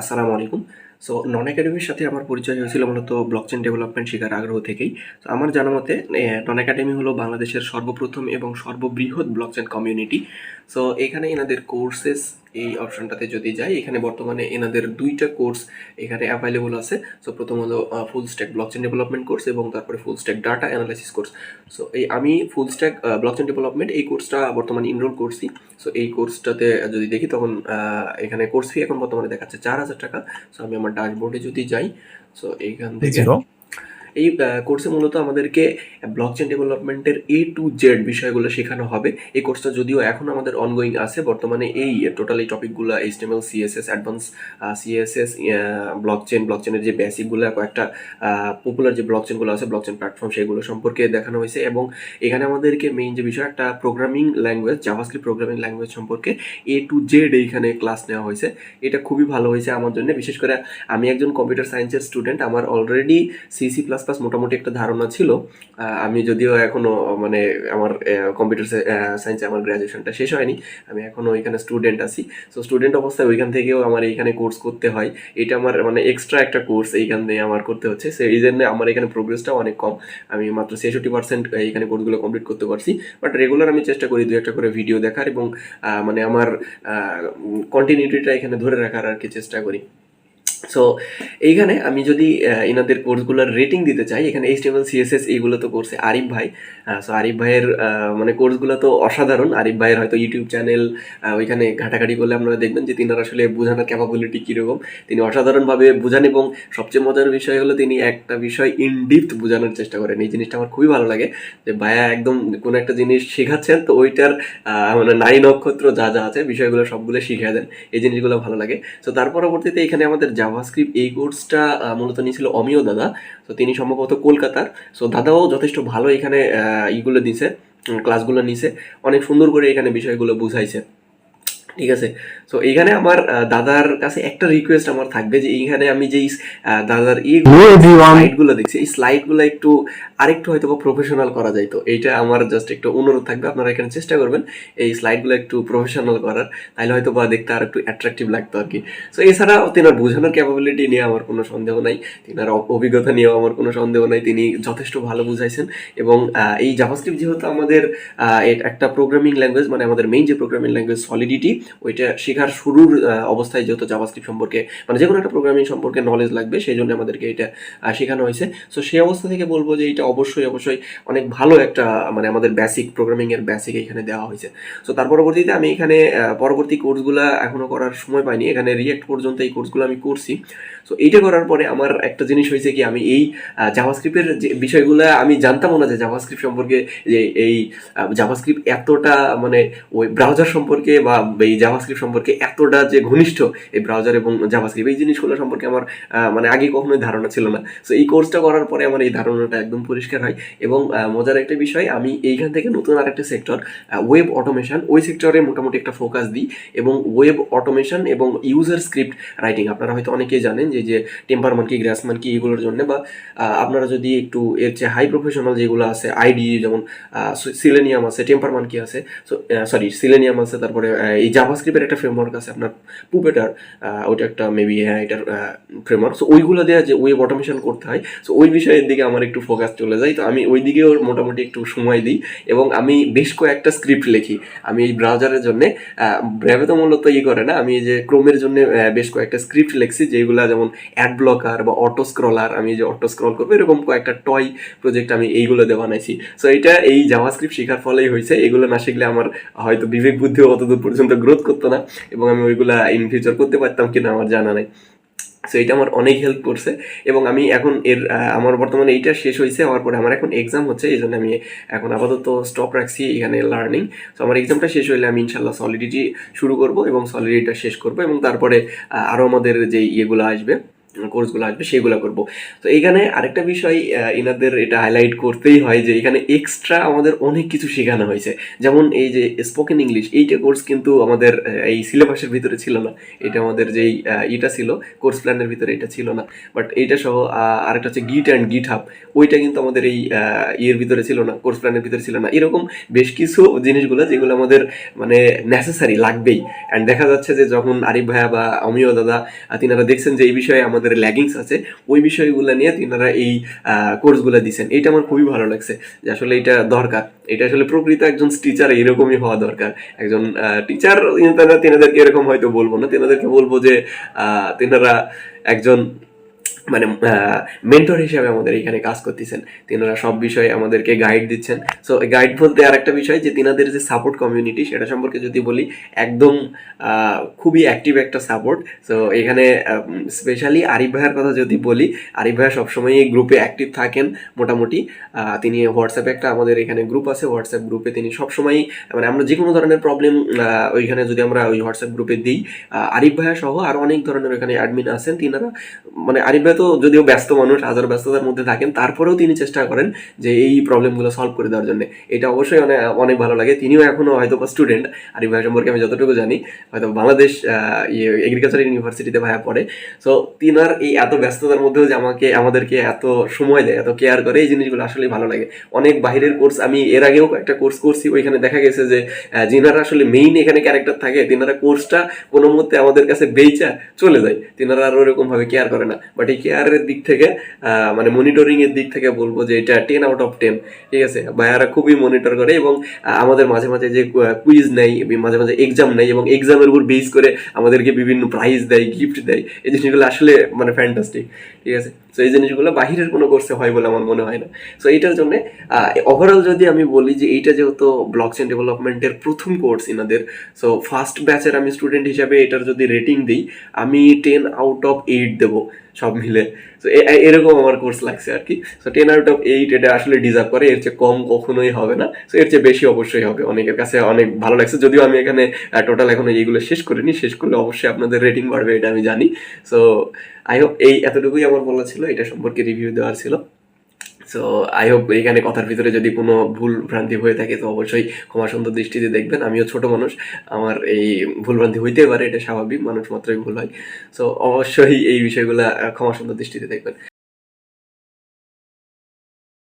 আসসালামু আলাইকুম। সো নন একাডেমির সাথে আমার পরিচয় হয়েছিল মূলত ব্লকচেন ডেভেলপমেন্ট শেখার আগ্রহ থেকেই। তো আমার জানা মতে নন একাডেমি হলো বাংলাদেশের সর্বপ্রথম এবং সর্ববৃহৎ ব্লকচেন কমিউনিটি সো এখানে এনাদের কোর্সেস এই অপশনটাতে যদি যাই, এখানে বর্তমানে এনাদের দুইটা কোর্স এখানে অ্যাভেলেবল আছে। সো প্রথম হলো full stack blockchain development course এবং তারপরে full stack data analysis course so এই আমি ফুল স্ট্যাক ব্লকচেন ডেভেলপমেন্ট এই কোর্সটা বর্তমানে ইনরোল করছি। সো এই কোর্সটাতে যদি দেখি তখন এখানে কোর্স ফি এখন বর্তমানে দেখাচ্ছে চার হাজার টাকা। সো আমি আমার ড্যাশবোর্ডে যদি যাই সো এইখান থেকে এই কোর্সে মূলত আমাদেরকে ব্লকচেন ডেভেলপমেন্টের এ টু জেড বিষয়গুলো শেখানো হবে। এই কোর্সটা যদিও এখন আমাদের অনগোয়িং আছে, বর্তমানে এই টোটাল এই টপিকগুলো HTML CSS advance CSS blockchain ব্লকচেনের যে বেসিকগুলো কয়েকটা পপুলার যে ব্লকচেনগুলো আছে ব্লকচেন প্ল্যাটফর্ম সেগুলো সম্পর্কে দেখানো হয়েছে এবং এখানে আমাদেরকে মেইন যে বিষয়, একটা programming language JavaScript programming language সম্পর্কে এ টু জেড এইখানে ক্লাস নেওয়া হয়েছে। এটা খুবই ভালো হয়েছে আমার জন্য। বিশেষ করে আমি একজন কম্পিউটার সায়েন্সের স্টুডেন্ট আমার অলরেডি সিসি প্লাস প্লাস মোটামুটি একটা ধারণা ছিল। আমি যদিও এখনও মানে আমার কম্পিউটার সায়েন্সে আমার গ্র্যাজুয়েশনটা শেষ হয়নি। আমি এখনও ওইখানে স্টুডেন্ট আছি। সো স্টুডেন্ট অবস্থায় ওইখান থেকেও আমার এইখানে কোর্স করতে হয়। এটা আমার মানে এক্সট্রা একটা কোর্স এইখান থেকে আমার করতে হচ্ছে। সো এই জন্য আমার এখানে প্রোগ্রেসটাও অনেক কম। আমি মাত্র ছেষট্টি পার্সেন্ট এইখানে কোর্সগুলো কমপ্লিট করতে পারছি। বাট রেগুলার আমি চেষ্টা করি দু একটা করে ভিডিও দেখার এবং মানে আমার কন্টিনিউটিটা এখানে ধরে রাখার আর কি চেষ্টা করি। সো এইখানে আমি যদি এনাদের কোর্সগুলোর রেটিং দিতে চাই, এখানে এইচ টেবল সিএসএস এইগুলো তো করছে আরিফ ভাই। সো আরিফ ভাইয়ের মানে কোর্সগুলো তো অসাধারণ। আরিফ ভাইয়ের হয়তো ইউটিউব চ্যানেল ওইখানে ঘাটাঘাটি করলে আপনারা দেখবেন যে তিনার আসলে বোঝানোর ক্যাপাবিলিটি কীরকম। তিনি অসাধারণভাবে বোঝান এবং সবচেয়ে মজার বিষয় হলো তিনি একটা বিষয় ইনডিপথ বোঝানোর চেষ্টা করেন। এই জিনিসটা আমার খুবই ভালো লাগে যে ভাইয়া একদম কোনো একটা জিনিস শেখাচ্ছেন তো ওইটার মানে নারী নক্ষত্র যা যা আছে বিষয়গুলো সবগুলো শিখিয়ে দেন। এই জিনিসগুলো ভালো লাগে। তো তার পরবর্তীতে এখানে আমাদের জাভাস্ক্রিপ্ট এই কোর্সটা মূলত নিয়েছিল অমিয় দাদা। তো তিনি সম্ভবত কলকাতার। সো দাদাও যথেষ্ট ভালো এখানে ইগুলো দিছে ক্লাসগুলো নিছে। অনেক সুন্দর করে এখানে বিষয়গুলো বুঝাইছে। ঠিক আছে? সো এইখানে আমার দাদার কাছে একটা রিকোয়েস্ট আমার থাকবে যে এইখানে আমি যেই দাদার ই Hello everyone. স্লাইডগুলো দেখছি এই স্লাইডগুলো একটু আরেকটু হয়তো বা প্রফেশনাল করা যায় তো। এইটা আমার জাস্ট একটু অনুরোধ থাকবে আপনারা এখানে চেষ্টা করবেন এই স্লাইডগুলো একটু প্রফেশনাল করার তাহলে হয়তো বা দেখতে আর একটু অ্যাট্রাকটিভ লাগতো আর কি। সো এছাড়া তেনার বোঝানোর ক্যাপাবিলিটি নিয়ে আমার কোনো সন্দেহ নাই তেনার অভিজ্ঞতা নিয়েও আমার কোনো সন্দেহ নাই তিনি যথেষ্ট ভালো বুঝাইছেন এবং এই জাভাস্ক্রিপ্ট যেহেতু আমাদের একটা প্রোগ্রামিং ল্যাঙ্গুয়েজ মানে আমাদের মেইন যে প্রোগ্রামিং ল্যাঙ্গুয়েজ সলিডিটি ওইটা শেখার শুরুর অবস্থায় যেহেতু জাভাস্ক্রিপ্ট সম্পর্কে মানে যে কোনো একটা প্রোগ্রামিং সম্পর্কে নলেজ লাগবে সেই জন্য আমাদেরকে এটা শেখানো হয়েছে। সো সেই অবস্থা থেকে বলব যে এটা অবশ্যই অবশ্যই অনেক ভালো একটা মানে আমাদের বেসিক প্রোগ্রামিং এর বেসিক এখানে দেওয়া হয়েছে। সো তার পরবর্তীতে আমি এখানে পরবর্তী কোর্সগুলো এখনও করার সময় পাইনি। এখানে রিয়েক্ট পর্যন্ত এই কোর্সগুলো আমি করছি। সো এইটা করার পরে আমার একটা জিনিস হয়েছে কি, আমি এই জাভাস্ক্রিপ্টের যে বিষয়গুলো আমি জানতামও না যে জাভাস্ক্রিপ্ট সম্পর্কে যে এই জাভাস্ক্রিপ্ট এতটা মানে ওই ব্রাউজার সম্পর্কে বা এই জাভাস্ক্রিপ্ট সম্পর্কে এতটা যে ঘনিষ্ঠ এই ব্রাউজার এবং জাভাস্ক্রিপ্ট এই জিনিসগুলো সম্পর্কে আমার মানে আগে কখনোই ধারণা ছিল না। সো এই কোর্সটা করার পরে আমার এই ধারণাটা একদম পরিষ্কার হয় এবং মজার একটা বিষয়, আমি এইখান থেকে নতুন আরেকটা সেক্টর ওয়েব অটোমেশন ওই সেক্টরে মোটামুটি একটা ফোকাস দিই এবং ওয়েব অটোমেশন এবং ইউজার স্ক্রিপ্ট রাইটিং আপনারা হয়তো অনেকেই জানেন যে যে টেম্পার মানকি গ্রাস মানকি এগুলোর জন্য বা আপনারা যদি একটু এর চেয়ে হাই প্রফেশনাল যেগুলো আছে আইডি যেমন সিলেনিয়াম আছে টেম্পার মানকি আছে? সরি সিলেনিয়াম আছে, তারপরে এই জাভাস্ক্রিপ্টের একটা ফ্রেমওয়ার্ক আছে, আপনার পুপেটার ওইটা একটা মেবি হ্যাঁ এটার ফ্রেমওয়ার্ক সো ওইগুলো দেওয়া যে ওয়েব অটোমেশন করতে হয় সো ওই বিষয়ের দিকে আমার একটু ফোকাস চলে যায়। তো আমি ওই দিকেও মোটামুটি একটু সময় দিই এবং আমি বেশ কয়েকটা স্ক্রিপ্ট লিখি। আমি এই ব্রাউজারের জন্য ব্র্যাভে তো মূলত ই করে না, আমি এই যে ক্রোমের জন্য বেশ কয়েকটা স্ক্রিপ্ট লিখছি যেগুলো যেমন অ্যাড ব্লকার বা অটো স্ক্রলার আমি যে অটো স্ক্রল করব, এরকম কয়েকটা টয় প্রজেক্ট আমি এইগুলো দিয়ে বানাইছি। সো এটা এই জাভাস্ক্রিপ্ট শেখার ফলেই হয়েছে এগুলো না শিখলে আমার হয়তো বিবেক বুদ্ধিও অতদূর পর্যন্ত গ্রোথ করতো না এবং আমি ওইগুলা ইন ফিউচার করতে পারতাম কিনা আমার জানা নাই। সো এটা আমার অনেক হেল্প করছে এবং আমি এখন এর আমার বর্তমানে এইটা শেষ হয়েছে হওয়ার পরে আমার এখন এক্সাম হচ্ছে, এই জন্য আমি এখন আপাতত স্টপ রাখছি এখানে লার্নিং সো আমার এক্সামটা শেষ হলে আমি ইনশাল্লাহ সলিডিটি শুরু করব এবং সলিডিটা শেষ করব এবং তারপরে আরও আমাদের যে ইয়েগুলো আসবে কোর্সগুলো আসবে সেগুলো করব। তো এখানে আরেকটা বিষয় আহ, ইনাদের এটা হাইলাইট করতেই হয় যে এখানে এক্সট্রা আমাদের অনেক কিছু শেখানো হয়েছে। যেমন এই যে স্পোকেন ইংলিশ এইটা কোর্স কিন্তু আমাদের এই সিলেবাসের ভিতরে ছিল না। এটা আমাদের যেই ইটা ছিল কোর্স প্ল্যানের ভিতরে এটা ছিল না। বাট এইটা সহ আরেকটা হচ্ছে গিট অ্যান্ড গিট হাব ওইটা কিন্তু আমাদের এই ইয়ের ভিতরে ছিল না কোর্স প্ল্যানের ভিতরে ছিল না। এরকম বেশ কিছু জিনিসগুলো যেগুলো আমাদের মানে নেসেসারি লাগবেই। অ্যান্ড দেখা যাচ্ছে যে যখন আরিফ ভাইয়া বা অমিয় দাদা তিনারা দেখছেন যে এই বিষয়ে আমাদের ল্যাগিংস আছে, ওই বিষয়গুলো নিয়ে তিনারা এই কোর্সগুলো দিচ্ছেন এটা আমার খুবই ভালো লাগছে যে আসলে এটা দরকার। এটা আসলে প্রকৃত একজন টিচার এরকমই হওয়া দরকার। একজন টিচার তেনাদেরকে এরকম হয়তো বলব না। তিনাদেরকে বলব যে তিনারা একজন মানে মেন্টর হিসাবে আমাদের এখানে কাজ করতেছেন। তিনারা সব বিষয়ে আমাদেরকে গাইড দিচ্ছেন। সো গাইড বলতে আর একটা বিষয় যে, তিনাদের যে সাপোর্ট কমিউনিটি সেটা সম্পর্কে যদি বলি, একদম খুবই অ্যাক্টিভ একটা সাপোর্ট সো এখানে স্পেশালি আরিফ ভাইয়ের কথা যদি বলি, আরিফ ভাইয়া সবসময় এই গ্রুপে অ্যাক্টিভ থাকেন, মোটামুটি। তিনি হোয়াটসঅ্যাপে একটা আমাদের এখানে গ্রুপ আছে হোয়াটসঅ্যাপ গ্রুপে তিনি সবসময়ই মানে আমরা যে কোনো ধরনের প্রবলেম ওইখানে যদি আমরা ওই হোয়াটসঅ্যাপ গ্রুপে দিই আরিফ ভাইয়া সহ আরও অনেক ধরনের ওখানে অ্যাডমিন আছেন। তিনারা মানে আরিফ তো যদিও ব্যস্ত মানুষ, হাজার ব্যস্ততার মধ্যে থাকেন, তারপরেও তিনি চেষ্টা করেন যে এই প্রবলেমগুলো সলভ করে দেওয়ার জন্য। এটা অবশ্যই অনেক অনেক ভালো লাগে। তিনিও এখনও হয়তো বা স্টুডেন্ট আরিফ ভাই সম্পর্কে আমি যতটুকু জানি, হয়তো বাংলাদেশ ইয়ে এগ্রিকালচার ইউনিভার্সিটিতে ভাইয়া পড়ে। সো তিনার এই এত ব্যস্ততার মধ্যেও যে আমাকে, আমাদেরকে এত সময় দেয়, এত কেয়ার করে, এই জিনিসগুলো আসলেই ভালো লাগে। অনেক বাইরের কোর্স আমি এর আগেও একটা কোর্স করছি, ওইখানে দেখা গেছে যে যিনারা আসলে মেইন এখানে ক্যারেক্টার থাকে, তিনারা কোর্সটা কোনো মতে আমাদের কাছে বেচা চলে যায়। তিনারা আর ওরকম ভাবে কেয়ার করে না। বাট এই কেয়ারের দিক থেকে মানে মনিটরিং এর দিক থেকে বলব যে এটা টেন আউট অফ টেন ঠিক আছে? ভাইয়ারা খুবই মনিটর করে এবং আমাদের মাঝে মাঝে যে কুইজ নেয়, মাঝে মাঝে এক্সাম নেয় এবং এক্সামের উপর বেস করে আমাদেরকে বিভিন্ন প্রাইজ দেয় গিফট দেয়, এই জিনিসগুলো আসলে মানে ফ্যান্টাস্টিক ঠিক আছে? সো এই জিনিসগুলো বাহিরের কোনো কোর্সে হয় বলে আমার মনে হয় না। সো এইটার জন্য ওভারঅল যদি আমি বলি যে এইটা যেহেতু ব্লক চেন ডেভেলপমেন্টের প্রথম কোর্স ইনাদের সো ফার্স্ট ব্যাচের আমি স্টুডেন্ট হিসাবে এটার যদি রেটিং দিই, আমি টেন আউট অফ এইট দেবো সব মিলে। তো এরকম আমার কোর্স লাগছে আর কি। So ten out of eight এটা আসলে ডিজার্ভ করে, এর চেয়ে কম কখনোই হবে না। সো এর চেয়ে বেশি অবশ্যই হবে। অনেকের কাছে অনেক ভালো লাগছে। যদিও আমি এখানে টোটাল এখনও এইগুলো শেষ করিনি। শেষ করলে অবশ্যই আপনাদের রেটিং বাড়বে, এটা আমি জানি। সো আই হোপ এই এতটুকুই আমার বলা ছিল, এটা সম্পর্কে রিভিউ দেওয়ার ছিল। সো আই হোপ এখানে কথার ভিতরে যদি কোনো ভুল ভ্রান্তি হয়ে থাকে, তো অবশ্যই ক্ষমা সুন্দর দৃষ্টিতে দেখবেন। আমিও ছোট মানুষ, আমার এই ভুল ভ্রান্তি হইতে পারে, এটা স্বাভাবিক, মানুষ মাত্রই ভুল হয়। সো অবশ্যই এই বিষয়গুলো ক্ষমা সুন্দর দৃষ্টিতে দেখবেন।